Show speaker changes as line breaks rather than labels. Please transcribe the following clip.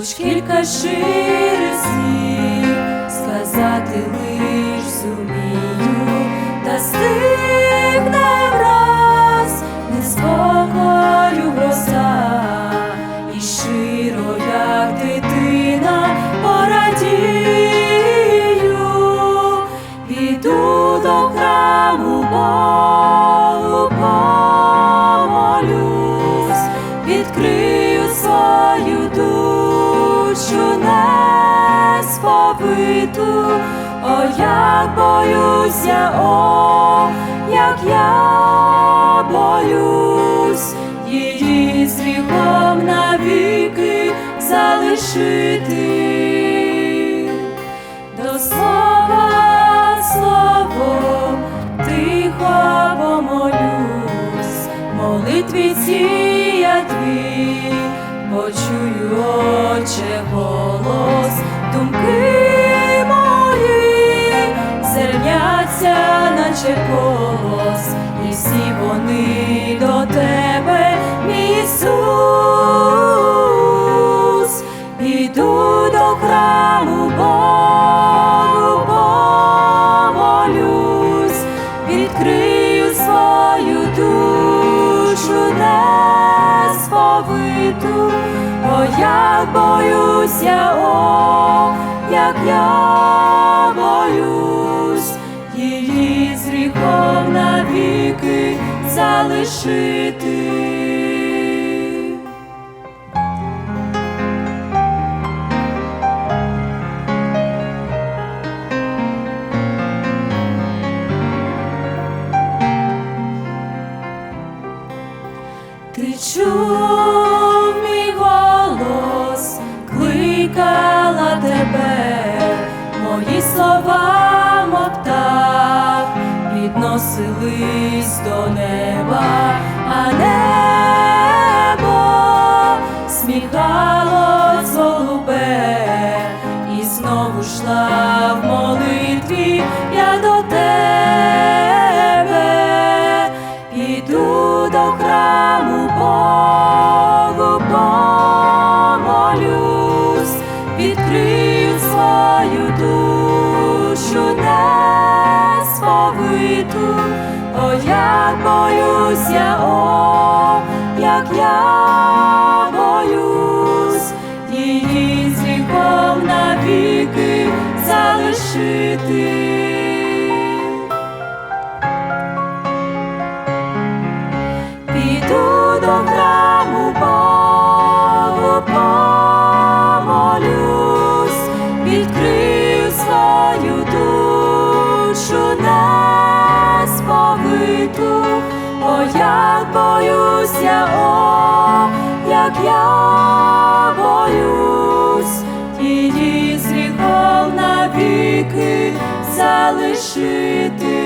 хоч кілька щирих слів сказати лиш зумію, та стигне несповиту, о, як боюся, о, як я боюсь, її з навіки залишити. До слова словом тихо помолюсь, молитві ці я твій, почую, Отче, голос, думки мої зерняться, наче колос, і всі вони до тебе, мій Ісус, іду до храму Богу помолюсь, відкрию свою душу несповиту, о, як боюся, о, як я боюсь, її з гріхом навіки залишити. Підносились до неба, а небо сміхало голубе, і знову йшла в молитві. Я до несповиту, о, як боюся, о, як я боюсь, її з гріхом навіки залишити. Піду до храму Богу помолюсь, відкрию несповиту, о, як боюся, о, як я боюсь, її з навіки залишити.